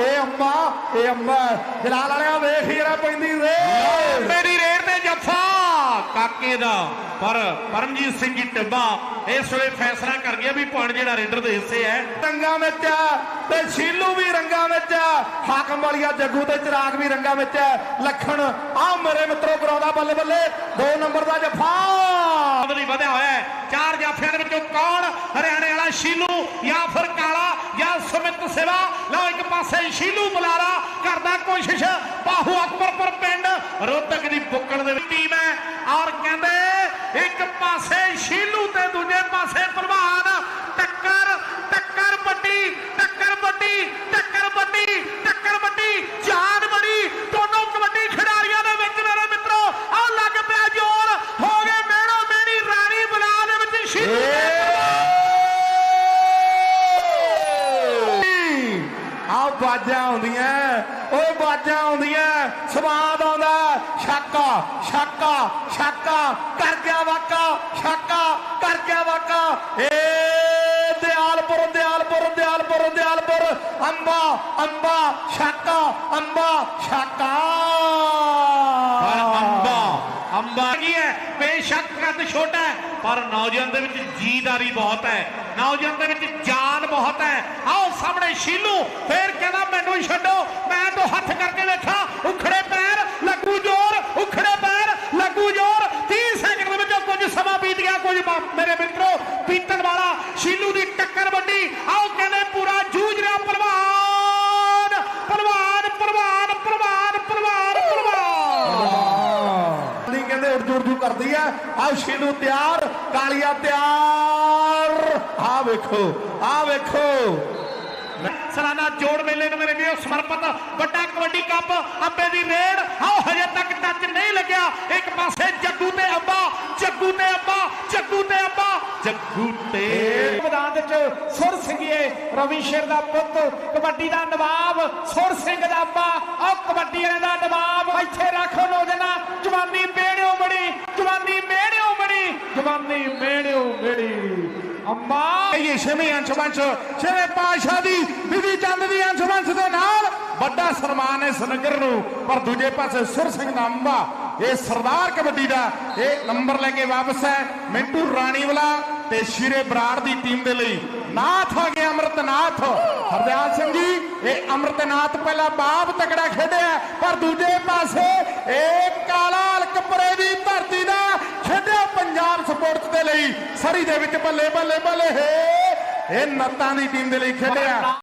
ਇਹ ਅੰਬਾ ਇਹ ਅੰਬਾ ਜਲਾਲ ਵਾਲਿਆ ਵੇਖ ਹੀਰਾ ਪੈਂਦੀ ਰੇ ਮੇਰੀ ਰੇਡ ਤੇ ਜੱਫਾ ਕਾਕੇ ਦਾ ਪਰ ਪਰਮਜੀਤ ਸਿੰਘ ਜੀ ਟਿੱਬਾ ਇਸ ਵੇਲੇ ਫੈਸਲਾ ਕਰ ਗਿਆ ਵੀ ਪੁਆਇੰਟ ਜਿਹੜਾ ਰੇਡਰ ਦੇ ਹਿੱਸੇ ਹੈ। ਰੰਗਾਂ ਵਿੱਚ ਤੇ ਸ਼ੀਲੂ ਵੀ ਰੰਗਾਂ ਵਿੱਚ ਹਾਕਮ ਵਾਲੀਆ ਜੱਗੂ ਤੇ ਚਿਰਾਗ ਵੀ ਰੰਗਾਂ ਵਿੱਚ ਲੱਖਣ ਆ ਮੇਰੇ ਮਿੱਤਰੋ ਕਰਾਉਂਦਾ ਬੱਲੇ ਬੱਲੇ ਦੋ ਨੰਬਰ ਦਾ ਜਫਾ। ਬਦਲੀ ਵਧਿਆ ਹੋਇਆ ਚਾਰ ਜਾਫਿਆਂ ਦੇ ਵਿੱਚੋਂ ਕੌਣ ਹਰਿਆਣੇ ਵਾਲਾ ਸ਼ੀਲੂ ਜਾਂ ਫਿਰ ਕਾਲਾ ਜਾਂ ਸੁਮਿਤ ਸਿਵਾ ਪਾਸੇ ਸ਼ੀਲੂ ਬੁਲਾਰਾ ਕਰਦਾ ਕੋਸ਼ਿਸ਼। ਬਾਹੂ ਅਕਬਰਪੁਰ ਪਿੰਡ ਰੋਹਤਕ ਦੀ ਬੁੱਕਣ ਦੇ ਟੀਮ ਹੈ। ਔਰ ਕਹਿੰਦੇ ਇੱਕ ਪਾਸੇ ਸ਼ੀਲੂ ਤੇ ਦੂਜੇ ਪਾਸੇ ਪ੍ਰਭਾਨ ਟੱਕਰ ਟੱਕਰ ਵੱਡੀ ਟੱਕਰ ਵੱਡੀ ਟੱਕਰ ਵੱਡੀ ਟੱਕਰ ਵੱਡੀ। ਜਾਨ ਬੜੀ ਦੋਨੋਂ ਕਬੱਡੀ ਖਿਡਾਰੀਆਂ ਦੇ ਵਿੱਚ ਮੇਰੇ ਮਿੱਤਰੋ। ਆਹ ਲੱਗ ਪਿਆ ਜ਼ੋਰ। ਹੋ ਗਏ ਮੇੜੋ ਮੇੜੀ ਰਾਣੀ ਬੁਲਾ ਦੇ ਵਿੱਚ ਸ਼ੀਲੂ। ਆਹ ਬਾਜਾਂ ਆਉਂਦੀਆਂ ਓਏ ਬਾਜਾਂ ਆਉਂਦੀਆਂ, ਸਵਾਦ ਆਉਂਦਾ। ਛਾਕਾ ਛਾਕਾ ਛਾਕਾ, ਕਰ ਗਿਆ ਵਾਕਾ, ਛਾਕਾ, ਕਰ ਗਿਆ ਵਾਕਾ। ਏ ਦਿਆਲਪੁਰ ਦਿਆਲਪੁਰ ਦਿਆਲਪੁਰ ਦਿਆਲਪੁਰ। ਅੰਬਾ ਅੰਬਾ, ਛਾਕਾ ਅੰਬਾ, ਛਾਕਾ ਪਰ ਅੰਬਾ ਅੰਬਾ ਹੈ, ਬੇਸ਼ੱਕ ਕੱਦ ਛੋਟਾ ਹੈ, ਪਰ ਨੌਜਵਾਨ ਦੇ ਵਿੱਚ ਜੀਦਾਰੀ ਬਹੁਤ ਹੈ। ਨੌਜਵਾਨ ਦੇ ਵਿੱਚ ਜਾਨ ਬਹੁਤ ਹੈ। ਆਓ ਸਾਹਮਣੇ ਸ਼ੀਲੂ, ਫੇਰ ਕਹਿੰਦਾ ਮੈਨੂੰ ਛੱਡੋ, ਮੈਂ ਤਾਂ ਹੱਥ ਕਰਕੇ ਵੇਖਾਂ ਉਖੜੇ ਪੈਰ, ਲੱਗੂ ਜ਼ੋਰ, ਉਖੜੇ ਪੈਰ, ਲੱਗੂ ਜ਼ੋਰ। 30 ਸੈਕਿੰਡ ਦੇ ਵਿੱਚ ਕੁਝ ਸਮਾਂ ਬੀਤ ਗਿਆ, ਕੁਝ ਮੇਰੇ ਮਿੱਤਰੋ ਪੀਤਣ ਵਾਲਾ ਸ਼ੀਲੂ ਦੀ ਟੱਕਰ ਵੱਡੀ। ਆਓ ਕਰਦੀ ਆ ਆਹ ਸ਼ੀਲੂ ਤਿਆਰ ਕਾਲੀਆ ਤਿਆਰ। ਆ ਵੇਖੋ ਆ ਵੇਖੋ। ਸਾਲਾਨਾ ਜੋੜ ਮੇਲੇ ਨੂੰ ਮੇਰੇ ਵੀਰੋ ਸਮਰਪਿਤ ਵੱਡਾ ਕਬੱਡੀ ਕੱਪ ਅੰਬੇ ਦੀ ਰੇਡ ਆਓ ਹਜੇ ਤੱਕ ਟੱਚ ਨਹੀਂ ਲੱਗਿਆ। ਇੱਕ ਪਾਸੇ ਜੱਗੂ ਤੇ ਅੰਬਾ ਜੱਗੂ ਤੇ ਅੰਬਾ ਜੱਗੂ ਤੇ ਅੰਬਾ। ਜੱਗੂ ਤੇ ਮੈਦਾਨ ਵਿੱਚ ਸੁਰ ਸਿੰਘੀਏ ਰਵੀ ਸ਼ੇਰ ਦਾ ਪੁੱਤ ਕਬੱਡੀ ਦਾ ਨਵਾਬ ਸੁਰ ਸਿੰਘ ਦਾ ਅੱਬਾ। ਉਹ ਕਬੱਡੀ ਵਾਲੇ ਦਾ ਨਵਾਬ ਇੱਥੇ ਰੱਖੋ ਨੌਜਣਾ ਜਵਾਨੀ ਮੇੜਿਓ ਬੜੀ ਅੰਬਾ ਇਹ ਛੇਵੇਂ ਅੰਸ਼ਵੰਸ਼ ਛੇਵੇਂ ਪਾਸ਼ਾ ਦੀ ਵਿਧੀ ਚੰਦ ਦੀ ਅੰਸ਼ਵੰਸ਼ ਦੇ ਨਾਲ। ਵੱਡਾ ਸਨਮਾਨ ਹੈ ਸਨਗਰ ਨੂੰ, ਪਰ ਦੂਜੇ ਪਾਸੇ ਸੁਰ ਸਿੰਘ ਦਾ ਅੰਬਾ। ਇਹ ਸਰਦਾਰ ਕਬੱਡੀ ਦਾ, ਇਹ ਨੰਬਰ ਲੈ ਕੇ ਵਾਪਸ ਹੈ। ਮਿੰਟੂ ਰਾਣੀਵਾਲਾ ਤੇ ਸ਼ੀਰੇ ਬਰਾੜ ਦੀ ਟੀਮ ਦੇ ਲਈ ਨਾਥ ਆ ਗਿਆ ਅਮਰਤਨਾਥ। ਹਰਦਿਆਲ ਸਿੰਘ ਜੀ, ਇਹ ਅਮਰਤਨਾਥ ਪਹਿਲਾਂ ਬਾਪ ਤਕੜਾ ਖੇਡਿਆ, ਪਰ ਦੂਜੇ ਪਾਸੇ ਇਹ ਕਾਲਾ ਅਲਕਪੁਰੇ ਦੀ ਧਰਤੀ ਦਾ ਪੰਜਾਬ ਸਪੋਰਟਸ ਦੇ ਲਈ ਸਰੀ ਦੇ ਵਿੱਚ ਬੱਲੇ ਬੱਲੇ ਬੱਲੇ ਹੇ। ਇਹ ਨੱਤਾਂ ਦੀ ਟੀਮ ਦੇ ਲਈ ਖੇਡਿਆ।